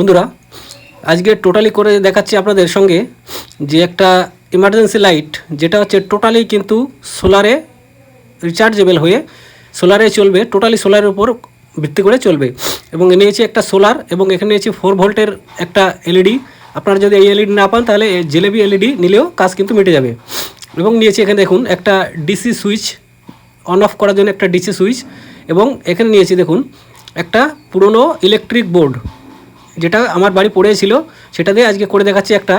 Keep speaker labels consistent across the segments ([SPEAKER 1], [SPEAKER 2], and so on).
[SPEAKER 1] বন্ধুরা, আজকে টোটালি করে দেখাচ্ছি আপনাদের সঙ্গে যে একটা ইমার্জেন্সি লাইট যেটা হচ্ছে টোটালি কিন্তু সোলারে রিচার্জেবল হয়ে সোলারে চলবে টোটালি সোলারের উপর ভিত্তি করে চলবে। এবং নিয়েছি একটা সোলার এবং এখানে নিয়েছি ফোর ভোল্টের একটা এলইডি আপনারা যদি এই এলইডি না পান, তাহলে জেলেবি এলইডি নিলেও কাজ কিন্তু মিটে যাবে। এবং নিয়েছি এখানে দেখুন একটা ডিসি সুইচ অন অফ করার জন্য একটা ডিসি সুইচ এবং এখানে নিয়েছি দেখুন একটা পুরনো ইলেকট্রিক বোর্ড যেটা আমার বাড়ি পড়েছিল সেটা দিয়ে আজকে করে দেখাচ্ছি একটা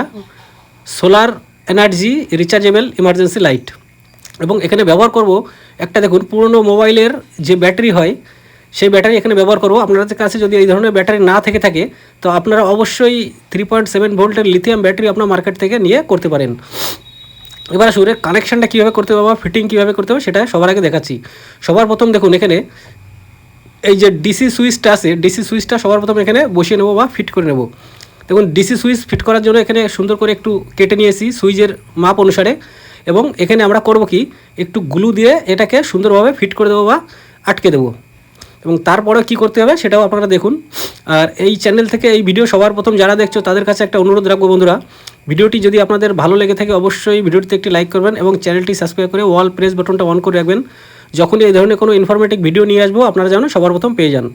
[SPEAKER 1] solar energy rechargeable emergency light এবং এখানে ব্যবহার করব একটা দেখুন, পুরনো মোবাইলের যে ব্যাটারি হয়, সেই ব্যাটারি এখানে ব্যবহার করব। আপনাদের কাছে যদি এই ধরনের ব্যাটারি না থেকে থাকে, তো আপনারা অবশ্যই থ্রি পয়েন্ট সেভেন ভোল্টের লিথিয়াম ব্যাটারি আপনার মার্কেট থেকে নিয়ে করতে পারেন। এবার আসুন কানেকশানটা কীভাবে করতে হবে বা ফিটিং কীভাবে করতে হবে সেটা সবার আগে দেখাচ্ছি। সবার প্রথম দেখুন, এখানে এই যে ডিসি সুইচটা আছে ডিসি সুইচটা সবার প্রথমে এখানে বসিয়ে নেব বা ফিট করে নেব। দেখুন ডিসি সুইচ ফিট করার জন্য এখানে সুন্দর করে একটু কেটে নিয়েছি সুইচের মাপ অনুসারে এবং এখানে আমরা করব কি, একটু গ্লু দিয়ে এটাকে সুন্দরভাবে ফিট করে দেবো বা আটকে দেবো। এবং তারপরে কি করতে হবে সেটাও আপনারা দেখুন। আর এই চ্যানেল থেকে এই ভিডিও সবার প্রথম যারা দেখছ, তাদের কাছে একটা অনুরোধ রাখব বন্ধুরা। ভিডিওটি যদি আপনাদের ভালো লেগে থাকে, অবশ্যই ভিডিওটিতে একটি লাইক করবেন এবং চ্যানেলটি সাবস্ক্রাইব করে ওয়াল প্রেস বাটনটা অন করে রাখবেন। যখনই এই ধরনের কোনো ইনফরমেটিভ ভিডিও নিয়ে আসব, আপনারা যেন সবার প্রথম পেয়ে যান।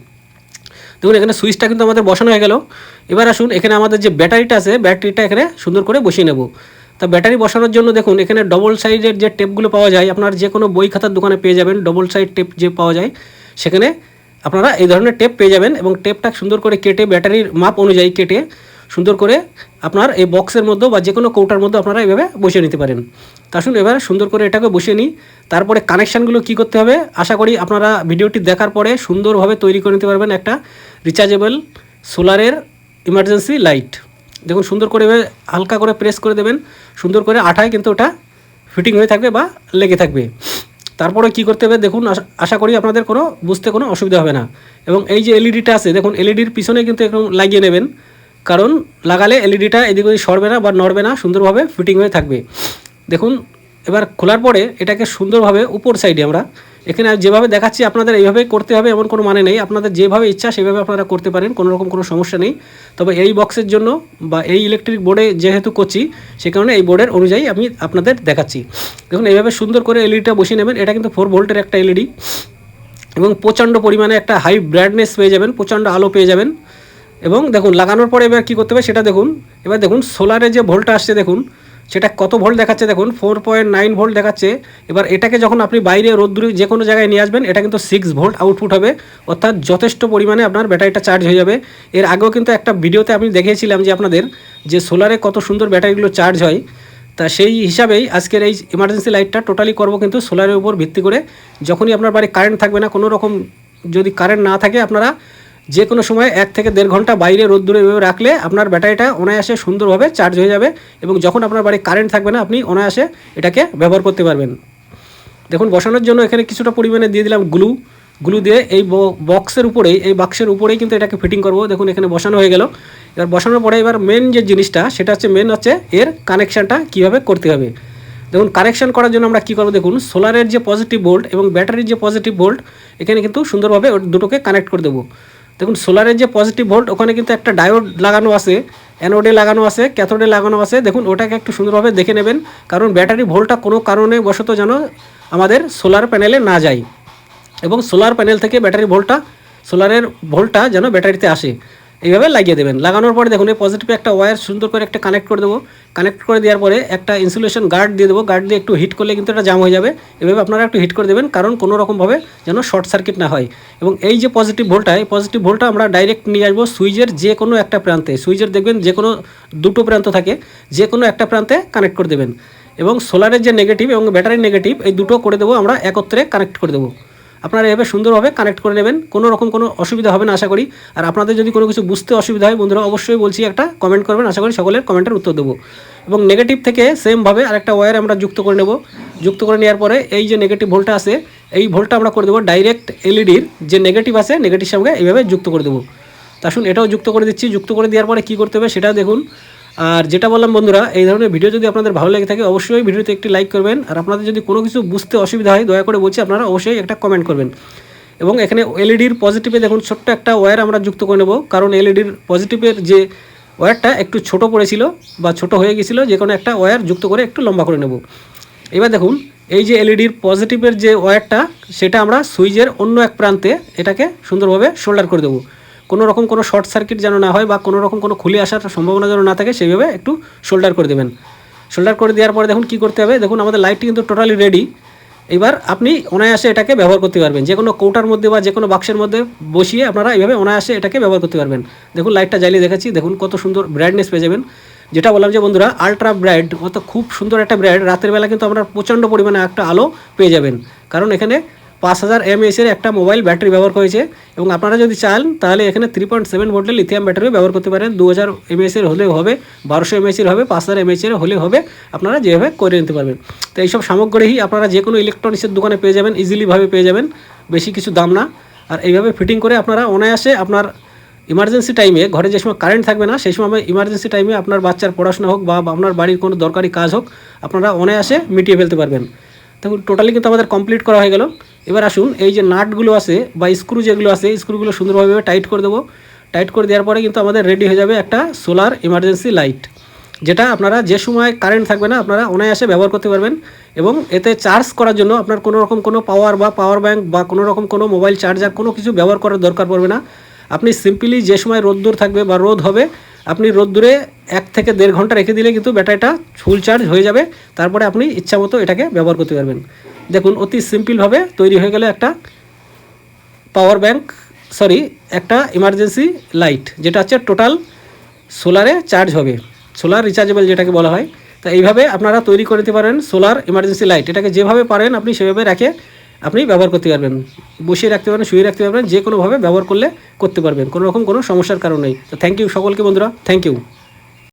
[SPEAKER 1] দেখুন, এখানে সুইচটা কিন্তু আমাদের বসানো হয়ে গেল। এবার আসুন, এখানে আমাদের যে ব্যাটারিটা আছে, ব্যাটারিটা এখানে সুন্দর করে বসিয়ে নেব। তা ব্যাটারি বসানোর জন্য দেখুন, এখানে ডবল সাইডের যে টেপগুলো পাওয়া যায়, আপনার যে কোনো বই খাতার দোকানে পেয়ে যাবেন ডবল সাইড টেপ যে পাওয়া যায়, সেখানে আপনারা এই ধরনের টেপ পেয়ে যাবেন এবং টেপটা সুন্দর করে কেটে, ব্যাটারির মাপ অনুযায়ী কেটে সুন্দর করে আপনার এই বক্সের মধ্যে বা যে কোনো কৌটার মধ্যে আপনারা এভাবে বসিয়ে নিতে পারেন। তা আসুন, এবার সুন্দর করে এটাকে বসিয়ে নিই। তারপরে কানেকশানগুলো কী করতে হবে? আশা করি আপনারা ভিডিওটি দেখার পরে সুন্দরভাবে তৈরি করে নিতে পারবেন একটা রিচার্জেবল সোলারের ইমার্জেন্সি লাইট দেখুন, সুন্দর করে হালকা করে প্রেস করে দেবেন। সুন্দর করে আঠায় কিন্তু ওটা ফিটিং হয়ে থাকবে বা লেগে থাকবে। তারপরে কি করতে হবে? দেখুন, আশা- করি আপনাদের কোনো, বুঝতে কোনো অসুবিধা হবে না। এবং এই যে এলইডিটা আছে, দেখুন এলইডির পিছনে কিন্তু একদম লাগিয়ে নেবেন। কারণ লাগালে এলইডিটা এদিক ওদিক সরবে না বা নড়বে না, সুন্দরভাবে ফিটিং হয়ে থাকবে। দেখুন এবার খোলার পরে এটাকে সুন্দরভাবে উপর সাইডে আমরা এখানে যেভাবে দেখাচ্ছি আপনাদের এইভাবে করতে হবে, এমন কোনো মানে নেই। আপনাদের যেভাবে ইচ্ছা সেভাবে আপনারা করতে পারেন, কোনো রকম কোনো সমস্যা নেই। তবে এই বক্সের জন্য বা এই ইলেকট্রিক বোর্ডে যেহেতু করছি, সে কারণে এই বোর্ডের অনুযায়ী আমি আপনাদের দেখাচ্ছি। দেখুন, এইভাবে সুন্দর করে এলইডিটা বসিয়ে নেবেন। এটা কিন্তু ফোর ভোল্টের একটা এলইডি এবং প্রচণ্ড পরিমাণে একটা হাই ব্রাইটনেস পেয়ে যাবেন, প্রচণ্ড আলো পেয়ে যাবেন। এবং দেখুন, লাগানোর পরে এবার কী করতে হবে সেটা দেখুন। এবার দেখুন সোলারে যে ভোল্টটা আসছে, দেখুন। সেটা কত ভোল্ট দেখাচ্ছে দেখুন? ফোর পয়েন্ট নাইন ভোল্ট দেখাচ্ছে। এবার এটাকে যখন আপনি বাইরে রোদ্দুরে যে কোনো জায়গায় নিয়ে আসবেন, এটা কিন্তু সিক্স ভোল্ট আউটপুট হবে। অর্থাৎ যথেষ্ট পরিমাণে আপনার ব্যাটারিটা চার্জ হয়ে যাবে। এর আগেও কিন্তু একটা ভিডিওতে আমি দেখিয়েছিলাম যে আপনাদের যে সোলারে কত সুন্দর ব্যাটারিগুলো চার্জ হয়। তা সেই হিসাবেই আজকের এই ইমার্জেন্সি লাইটটা টোটালি করব কিন্তু সোলারের উপর ভিত্তি করে। যখনই আপনার বাড়ি কারেন্ট থাকবে না, কোনো রকম যদি কারেন্ট না থাকে আপনারা যে কোনো সময় এক থেকে দেড় ঘণ্টা বাইরে রোদ্দুরে রাখলে আপনার ব্যাটারিটা অনায়াসে সুন্দরভাবে চার্জ হয়ে যাবে এবং যখন আপনার বাড়ি কারেন্ট থাকবে না, আপনি অনায়াসে এটাকে ব্যবহার করতে পারবেন। দেখুন, বসানোর জন্য এখানে কিছুটা পরিমাণে দিয়ে দিলাম গ্লু গ্লু দিয়ে এই বক্সের উপরেই, এই বাক্সের উপরেই কিন্তু এটাকে ফিটিং করব। দেখুন, এখানে বসানো হয়ে গেল। এবার বসানোর পরে এবার মেন যে জিনিসটা, সেটা হচ্ছে মেন হচ্ছে এর কানেকশানটা কীভাবে করতে হবে। দেখুন কানেকশন করার জন্য আমরা কী করব? দেখুন, সোলারের যে পজিটিভ ভোল্ট এবং ব্যাটারির যে পজিটিভ ভোল্ট এখানে কিন্তু সুন্দরভাবে দুটোকে কানেক্ট করে দেবো। দেখুন সোলারের যে পজিটিভ ভোল্ট ওখানে কিন্তু একটা ডায়োড লাগানো আছে অ্যানোডে লাগানো আছে ক্যাথোডে লাগানো আছে। দেখুন, ওটাকে একটু সুন্দরভাবে দেখে নেবেন, কারণ ব্যাটারি ভোল্টটা কোনো কারণে বশত যেন আমাদের সোলার প্যানেলে না যায়। এবং সোলার প্যানেল থেকে ব্যাটারি ভোল্টটা সোলারের ভোল্টটা যেন ব্যাটারিতে আসে। এইভাবে লাগিয়ে দেবেন। লাগানোর পরে দেখুন, এই পজিটিভে একটা ওয়্যার সুন্দর করে একটা কানেক্ট করে দেবো। কানেক্ট করে দেওয়ার পরে একটা ইনসুলেশন গার্ড দিয়ে দেবো। গার্ড দিয়ে একটু হিট করলে কিন্তু এটা জাম হয়ে যাবে। এভাবে আপনারা একটু হিট করে দেবেন, কারণ কোনো রকমভাবে যেন শর্ট সার্কিট না হয়। এবং এই যে পজিটিভ ভোল্টটা এই পজিটিভ ভোল্টটা আমরা ডাইরেক্ট নিয়ে আসব সুইচের যে কোনো একটা প্রান্তে। সুইচের দেখবেন যে কোনো দুটো প্রান্ত থাকে, যে কোনো একটা প্রান্তে কানেক্ট করে দেবেন। এবং সোলারের যে নেগেটিভ এবং ব্যাটারির নেগেটিভ এই দুটো করে দেবো আমরা একত্রে কানেক্ট করে দেবো। আপনারা এভাবে সুন্দরভাবে কানেক্ট করে নেবেন। কোনো রকম কোনো অসুবিধা হবে না, আশা করি। আর আপনাদের যদি কোনো কিছু বুঝতে অসুবিধা হয়, বন্ধুরা অবশ্যই বলছি একটা কমেন্ট করবেন। আশা করি সকলের কমেন্টের উত্তর দেবো। এবং নেগেটিভ থেকে সেমভাবে আরেকটা ওয়্যার আমরা যুক্ত করে নেব। যুক্ত করে নেওয়ার পরে এই যে নেগেটিভ ভোল্টটা আছে, এই ভোল্টটা আমরা করে দেবো ডাইরেক্ট এলইডির যে নেগেটিভ আছে নেগেটিভ সঙ্গে এইভাবে যুক্ত করে দেবো। তা আসুন এটাও যুক্ত করে দিচ্ছি। যুক্ত করে দেওয়ার পরে কী করতে হবে সেটা দেখুন। আর যেটা বললাম বন্ধুরা, এই ধরনের ভিডিও যদি আপনাদের ভালো লেগে থাকে, অবশ্যই ভিডিওতে একটি লাইক করবেন। আর আপনাদের যদি কোনো কিছু বুঝতে অসুবিধা হয়, দয়া করে বলছি আপনারা অবশ্যই একটা কমেন্ট করবেন। এবং এখানে এলইডির পজিটিভে দেখুন, ছোট্ট একটা ওয়্যার আমরা যুক্ত করে নেব। কারণ এলইডির পজিটিভের যে ওয়্যারটা একটু ছোট পড়েছিল বা ছোট হয়ে গেছিল, যে কোনো একটা ওয়্যার যুক্ত করে একটু লম্বা করে নেব। এবার দেখুন, এই যে এলইডির পজিটিভের যে ওয়্যারটা সেটা আমরা সুইচের অন্য এক প্রান্তে এটাকে সুন্দরভাবে শোল্ডার করে দেবো। কোনো রকম কোনো শর্ট সার্কিট যেন না হয় বা কোনো রকম কোনো খুলে আসার সম্ভাবনা যেন না থাকে, সেইভাবে একটু শোল্ডার করে দেবেন। শোল্ডার করে দেওয়ার পরে দেখুন কী করতে হবে। দেখুন, আমাদের লাইটটি কিন্তু টোটালি রেডি। এবার আপনি অনায়াসে এটাকে ব্যবহার করতে পারবেন। যে কোনো কৌটার মধ্যে বা যে কোনো বাক্সের মধ্যে বসিয়ে আপনারা এইভাবে অনায়াসে এটাকে ব্যবহার করতে পারবেন। দেখুন, লাইটটা জ্বালিয়ে দেখাচ্ছি। দেখুন, কত সুন্দর ব্রাইটনেস পেয়ে যাবেন। যেটা বললাম যে বন্ধুরা আলট্রা ব্রাইট অত খুব সুন্দর একটা ব্রাইট রাতের বেলা কিন্তু আপনার প্রচণ্ড পরিমাণে একটা আলো পেয়ে যাবেন। কারণ এখানে পাঁচ হাজার এমএসের একটা মোবাইল ব্যাটারি ব্যবহার করেছে। এবং আপনারা যদি চান, তাহলে এখানে থ্রি পয়েন্ট সেভেন ভোল্টের লিথিয়াম ব্যাটারি ব্যবহার করতে পারেন। দু হাজার এমএসের হলেও হবে, বারোশো এমএসের হবে, পাঁচ হাজার এমএসের হলেও হবে, আপনারা যেভাবে করে নিতে পারবেন। তো এইসব সামগ্রী আপনারা যে কোনো ইলেকট্রনিক্সের দোকানে পেয়ে যাবেন ইজিলিভাবে পেয়ে যাবেন, বেশি কিছু দাম না। আর এইভাবে ফিটিং করে আপনারা অনায়াসে আপনার ইমার্জেন্সি টাইমে ঘরে যে সময় কারেন্ট থাকবে না, সেই সময় ইমার্জেন্সি টাইমে আপনার বাচ্চার পড়াশোনা হোক বা আপনার বাড়ির কোনো দরকারি কাজ হোক, আপনারা অনায়াসে মিটিয়ে ফেলতে পারবেন। দেখুন টোটালি কিন্তু আমাদের কমপ্লিট করা হয়ে গেল। এবার আসুন, এই যে নাটগুলো আছে বা স্ক্রু যেগুলো আছে, স্ক্রুগুলো সুন্দরভাবে টাইট করে দেবো। টাইট করে দেওয়ার পরে কিন্তু আমাদের রেডি হয়ে যাবে একটা সোলার ইমার্জেন্সি লাইট, যেটা আপনারা যে সময় কারেন্ট থাকবে না, আপনারা অনায়াসে ব্যবহার করতে পারবেন এবং এতে চার্জ করার জন্য আপনার কোনো রকম কোনো পাওয়ার বা পাওয়ার ব্যাঙ্ক বা কোনো রকম কোনো মোবাইল চার্জার কোনো কিছু ব্যবহার করার দরকার পড়বে না। আপনি সিম্পলি যে সময় রোদ্দুর থাকবে বা রোদ হবে, আপনি রোদ্দুরে এক থেকে দেড় ঘণ্টা রেখে দিলে কিন্তু ব্যাটারিটা ফুল চার্জ হয়ে যাবে। তারপরে আপনি ইচ্ছা মতো এটাকে ব্যবহার করতে পারবেন। দেখুন, অতি সিম্পলভাবে তৈরি হয়ে গেলে একটা পাওয়ার ব্যাংক সরি একটা ইমার্জেন্সি লাইট যেটা হচ্ছে টোটাল সোলারে চার্জ হবে। সোলার রিচার্জেবল যেটাকে বলা হয়। তো এইভাবে আপনারা তৈরি করে নিতে পারেন সোলার ইমার্জেন্সি লাইট এটাকে যেভাবে পারেন আপনি সেভাবে রেখে আপনি ব্যবহার করতে পারবেন। বসিয়ে রাখতে পারবেন শুয়ে রাখতে পারবেন যে কোনোভাবে ব্যবহার করলে করতে পারবেন। কোনো রকম কোনো সমস্যার কারণ নেই। তো থ্যাংক ইউ সকলকে বন্ধুরা থ্যাংক ইউ